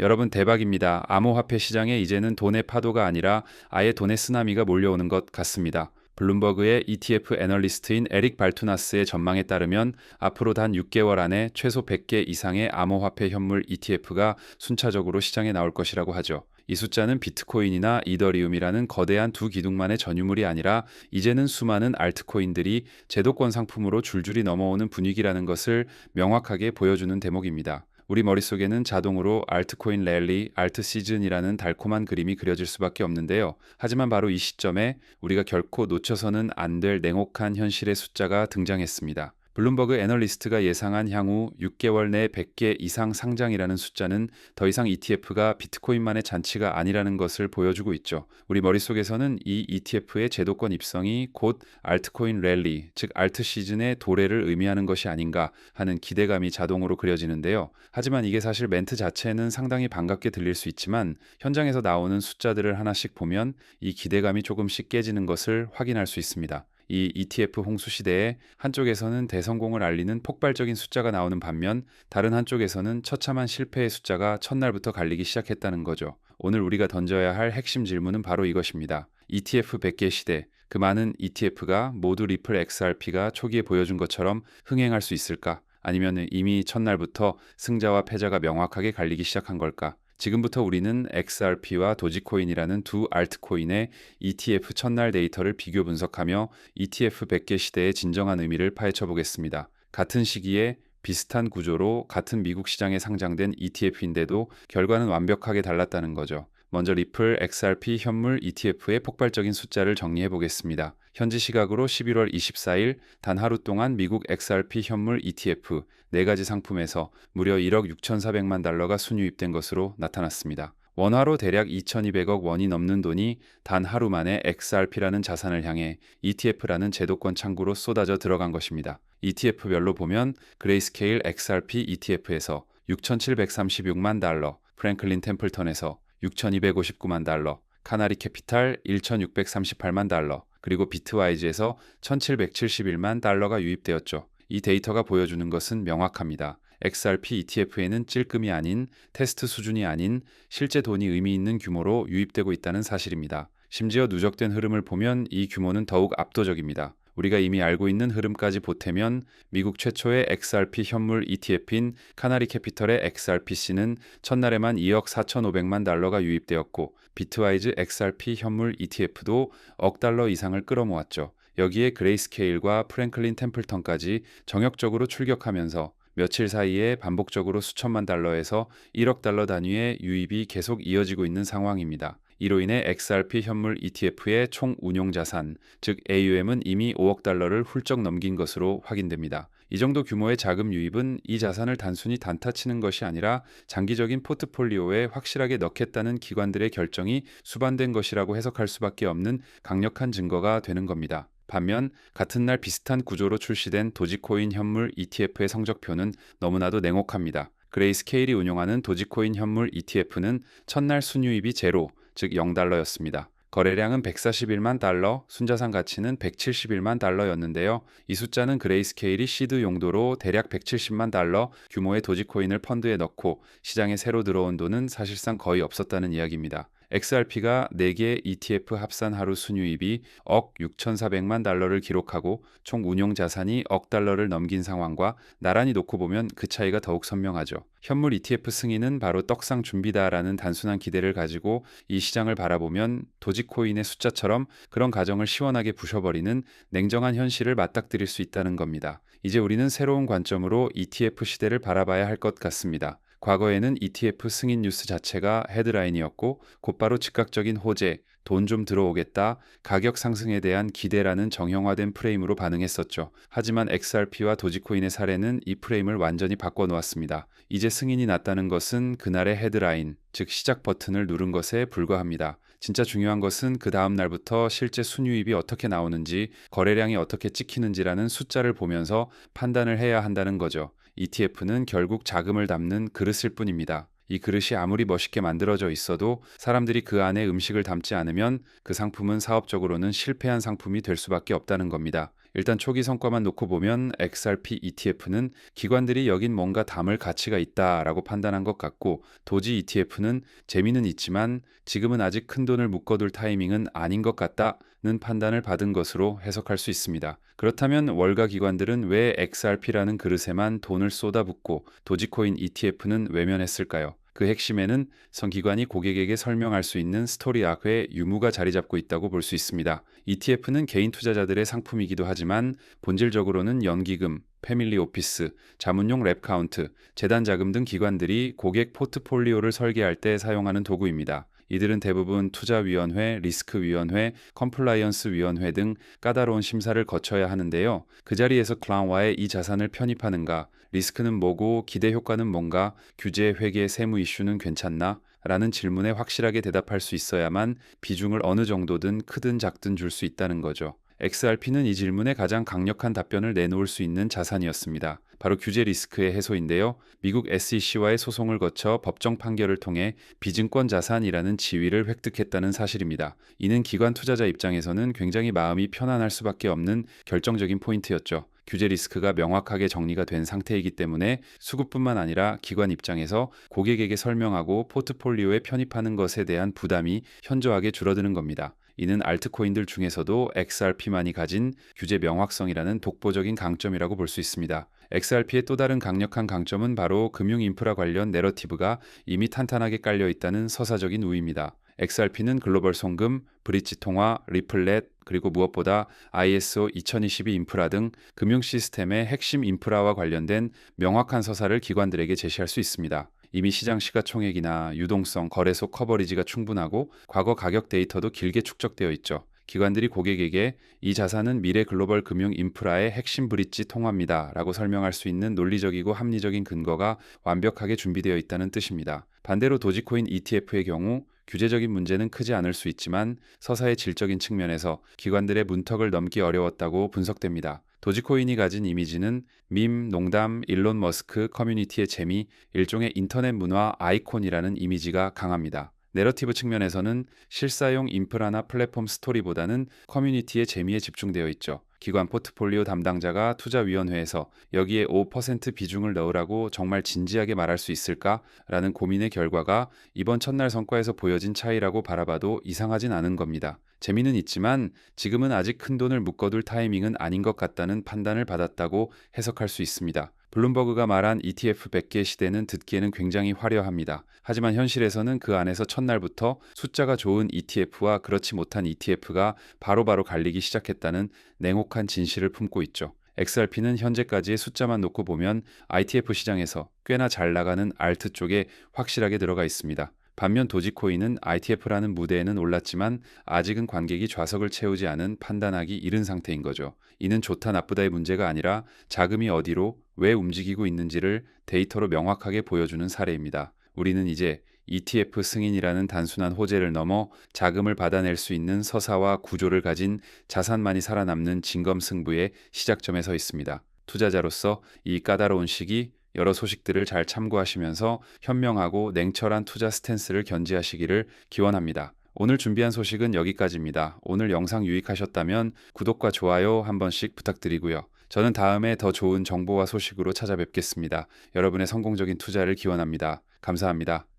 여러분 대박입니다. 암호화폐 시장에 이제는 돈의 파도가 아니라 아예 돈의 쓰나미가 몰려오는 것 같습니다. 블룸버그의 ETF 애널리스트인 에릭 발투나스의 전망에 따르면 앞으로 단 6개월 안에 최소 100개 이상의 암호화폐 현물 ETF가 순차적으로 시장에 나올 것이라고 하죠. 이 숫자는 비트코인이나 이더리움이라는 거대한 두 기둥만의 전유물이 아니라 이제는 수많은 알트코인들이 제도권 상품으로 줄줄이 넘어오는 분위기라는 것을 명확하게 보여주는 대목입니다. 우리 머릿속에는 자동으로 알트코인 랠리, 알트 시즌이라는 달콤한 그림이 그려질 수밖에 없는데요. 하지만 바로 이 시점에 우리가 결코 놓쳐서는 안 될 냉혹한 현실의 숫자가 등장했습니다. 블룸버그 애널리스트가 예상한 향후 6개월 내 100개 이상 상장이라는 숫자는 더 이상 ETF가 비트코인만의 잔치가 아니라는 것을 보여주고 있죠. 우리 머릿속에서는 이 ETF의 제도권 입성이 곧 알트코인 랠리, 즉 알트 시즌의 도래를 의미하는 것이 아닌가 하는 기대감이 자동으로 그려지는데요. 하지만 이게 사실 멘트 자체는 상당히 반갑게 들릴 수 있지만 현장에서 나오는 숫자들을 하나씩 보면 이 기대감이 조금씩 깨지는 것을 확인할 수 있습니다. 이 ETF 홍수 시대에 한쪽에서는 대성공을 알리는 폭발적인 숫자가 나오는 반면 다른 한쪽에서는 처참한 실패의 숫자가 첫날부터 갈리기 시작했다는 거죠. 오늘 우리가 던져야 할 핵심 질문은 바로 이것입니다. ETF 100개 시대, 그 많은 ETF가 모두 리플 XRP가 초기에 보여준 것처럼 흥행할 수 있을까? 아니면 이미 첫날부터 승자와 패자가 명확하게 갈리기 시작한 걸까? 지금부터 우리는 XRP와 도지코인이라는 두 알트코인의 ETF 첫날 데이터를 비교 분석하며 ETF 100개 시대의 진정한 의미를 파헤쳐 보겠습니다. 같은 시기에 비슷한 구조로 같은 미국 시장에 상장된 ETF인데도 결과는 완벽하게 달랐다는 거죠. 먼저 리플 XRP 현물 ETF의 폭발적인 숫자를 정리해 보겠습니다. 현지 시각으로 11월 24일 단 하루 동안 미국 XRP 현물 ETF 4가지 상품에서 무려 1억 6,400만 달러가 순유입된 것으로 나타났습니다. 원화로 대략 2,200억 원이 넘는 돈이 단 하루 만에 XRP라는 자산을 향해 ETF라는 제도권 창구로 쏟아져 들어간 것입니다. ETF별로 보면 그레이스케일 XRP ETF에서 6,736만 달러, 프랭클린 템플턴에서 6,259만 달러, 카나리 캐피탈 1,638만 달러, 그리고 비트와이즈에서 1,771만 달러가 유입되었죠. 이 데이터가 보여주는 것은 명확합니다. XRP ETF에는 찔끔이 아닌 테스트 수준이 아닌 실제 돈이 의미 있는 규모로 유입되고 있다는 사실입니다. 심지어 누적된 흐름을 보면 이 규모는 더욱 압도적입니다. 우리가 이미 알고 있는 흐름까지 보태면 미국 최초의 XRP 현물 ETF인 카나리 캐피털의 XRPC는 첫날에만 2억 4,500만 달러가 유입되었고 비트와이즈 XRP 현물 ETF도 억 달러 이상을 끌어모았죠. 여기에 그레이스케일과 프랭클린 템플턴까지 정역적으로 출격하면서 며칠 사이에 반복적으로 수천만 달러에서 1억 달러 단위의 유입이 계속 이어지고 있는 상황입니다. 이로 인해 XRP 현물 ETF의 총 운용 자산, 즉 AUM은 이미 5억 달러를 훌쩍 넘긴 것으로 확인됩니다. 이 정도 규모의 자금 유입은 이 자산을 단순히 단타 치는 것이 아니라 장기적인 포트폴리오에 확실하게 넣겠다는 기관들의 결정이 수반된 것이라고 해석할 수밖에 없는 강력한 증거가 되는 겁니다. 반면 같은 날 비슷한 구조로 출시된 도지코인 현물 ETF의 성적표는 너무나도 냉혹합니다. 그레이스케일이 운용하는 도지코인 현물 ETF는 첫날 순유입이 제로, 즉 0달러였습니다. 거래량은 141만 달러, 순자산 가치는 171만 달러였는데요. 이 숫자는 그레이스케일이 시드 용도로 대략 170만 달러 규모의 도지코인을 펀드에 넣고 시장에 새로 들어온 돈은 사실상 거의 없었다는 이야기입니다. XRP가 4개 ETF 합산 하루 순유입이 억 6,400만 달러를 기록하고 총 운용 자산이 억 달러를 넘긴 상황과 나란히 놓고 보면 그 차이가 더욱 선명하죠. 현물 ETF 승인은 바로 떡상 준비다라는 단순한 기대를 가지고 이 시장을 바라보면 도지코인의 숫자처럼 그런 가정을 시원하게 부셔버리는 냉정한 현실을 맞닥뜨릴 수 있다는 겁니다. 이제 우리는 새로운 관점으로 ETF 시대를 바라봐야 할 것 같습니다. 과거에는 ETF 승인 뉴스 자체가 헤드라인이었고 곧바로 즉각적인 호재, 돈 좀 들어오겠다, 가격 상승에 대한 기대라는 정형화된 프레임으로 반응했었죠. 하지만 XRP와 도지코인의 사례는 이 프레임을 완전히 바꿔놓았습니다. 이제 승인이 났다는 것은 그날의 헤드라인, 즉 시작 버튼을 누른 것에 불과합니다. 진짜 중요한 것은 그 다음 날부터 실제 순유입이 어떻게 나오는지, 거래량이 어떻게 찍히는지라는 숫자를 보면서 판단을 해야 한다는 거죠. ETF는 결국 자금을 담는 그릇일 뿐입니다. 이 그릇이 아무리 멋있게 만들어져 있어도 사람들이 그 안에 음식을 담지 않으면 그 상품은 사업적으로는 실패한 상품이 될 수밖에 없다는 겁니다. 일단 초기 성과만 놓고 보면 XRP ETF는 기관들이 여긴 뭔가 담을 가치가 있다라고 판단한 것 같고 도지 ETF는 재미는 있지만 지금은 아직 큰 돈을 묶어둘 타이밍은 아닌 것 같다는 판단을 받은 것으로 해석할 수 있습니다. 그렇다면 월가 기관들은 왜 XRP라는 그릇에만 돈을 쏟아붓고 도지코인 ETF는 외면했을까요? 그 핵심에는 선기관이 고객에게 설명할 수 있는 스토리 아크의 유무가 자리 잡고 있다고 볼 수 있습니다. ETF는 개인 투자자들의 상품이기도 하지만 본질적으로는 연기금, 패밀리 오피스, 자문용 랩 카운트, 재단 자금 등 기관들이 고객 포트폴리오를 설계할 때 사용하는 도구입니다. 이들은 대부분 투자위원회, 리스크위원회, 컴플라이언스위원회 등 까다로운 심사를 거쳐야 하는데요. 그 자리에서 클라운와의 이 자산을 편입하는가, 리스크는 뭐고 기대 효과는 뭔가, 규제, 회계, 세무 이슈는 괜찮나? 라는 질문에 확실하게 대답할 수 있어야만 비중을 어느 정도든 크든 작든 줄 수 있다는 거죠. XRP는 이 질문에 가장 강력한 답변을 내놓을 수 있는 자산이었습니다. 바로 규제 리스크의 해소인데요. 미국 SEC와의 소송을 거쳐 법정 판결을 통해 비증권 자산이라는 지위를 획득했다는 사실입니다. 이는 기관 투자자 입장에서는 굉장히 마음이 편안할 수밖에 없는 결정적인 포인트였죠. 규제 리스크가 명확하게 정리가 된 상태이기 때문에 수급뿐만 아니라 기관 입장에서 고객에게 설명하고 포트폴리오에 편입하는 것에 대한 부담이 현저하게 줄어드는 겁니다. 이는 알트코인들 중에서도 XRP만이 가진 규제 명확성이라는 독보적인 강점이라고 볼 수 있습니다. XRP의 또 다른 강력한 강점은 바로 금융 인프라 관련 내러티브가 이미 탄탄하게 깔려 있다는 서사적인 우위입니다. XRP는 글로벌 송금, 브릿지 통화, 리플렛, 그리고 무엇보다 ISO 2022 인프라 등 금융 시스템의 핵심 인프라와 관련된 명확한 서사를 기관들에게 제시할 수 있습니다. 이미 시장 시가총액이나 유동성, 거래소 커버리지가 충분하고 과거 가격 데이터도 길게 축적되어 있죠. 기관들이 고객에게 이 자산은 미래 글로벌 금융 인프라의 핵심 브릿지 통화입니다. 라고 설명할 수 있는 논리적이고 합리적인 근거가 완벽하게 준비되어 있다는 뜻입니다. 반대로 도지코인 ETF의 경우 규제적인 문제는 크지 않을 수 있지만 서사의 질적인 측면에서 기관들의 문턱을 넘기 어려웠다고 분석됩니다. 도지코인이 가진 이미지는 밈, 농담, 일론 머스크 커뮤니티의 재미, 일종의 인터넷 문화 아이콘이라는 이미지가 강합니다. 내러티브 측면에서는 실사용 인프라나 플랫폼 스토리보다는 커뮤니티의 재미에 집중되어 있죠. 기관 포트폴리오 담당자가 투자위원회에서 여기에 5% 비중을 넣으라고 정말 진지하게 말할 수 있을까? 라는 고민의 결과가 이번 첫날 성과에서 보여진 차이라고 바라봐도 이상하진 않은 겁니다. 재미는 있지만 지금은 아직 큰 돈을 묶어둘 타이밍은 아닌 것 같다는 판단을 받았다고 해석할 수 있습니다. 블룸버그가 말한 ETF 100개 시대는 듣기에는 굉장히 화려합니다. 하지만 현실에서는 그 안에서 첫날부터 숫자가 좋은 ETF와 그렇지 못한 ETF가 바로 바로 갈리기 시작했다는 냉혹한 진실을 품고 있죠. XRP는 현재까지의 숫자만 놓고 보면 ITF 시장에서 꽤나 잘 나가는 알트 쪽에 확실하게 들어가 있습니다. 반면 도지코인은 ITF라는 무대에는 올랐지만 아직은 관객이 좌석을 채우지 않은 판단하기 이른 상태인 거죠. 이는 좋다 나쁘다의 문제가 아니라 자금이 어디로 왜 움직이고 있는지를 데이터로 명확하게 보여주는 사례입니다. 우리는 이제 ETF 승인이라는 단순한 호재를 넘어 자금을 받아낼 수 있는 서사와 구조를 가진 자산만이 살아남는 진검 승부의 시작점에 서 있습니다. 투자자로서 이 까다로운 시기 여러 소식들을 잘 참고하시면서 현명하고 냉철한 투자 스탠스를 견지하시기를 기원합니다. 오늘 준비한 소식은 여기까지입니다. 오늘 영상 유익하셨다면 구독과 좋아요 한 번씩 부탁드리고요. 저는 다음에 더 좋은 정보와 소식으로 찾아뵙겠습니다. 여러분의 성공적인 투자를 기원합니다. 감사합니다.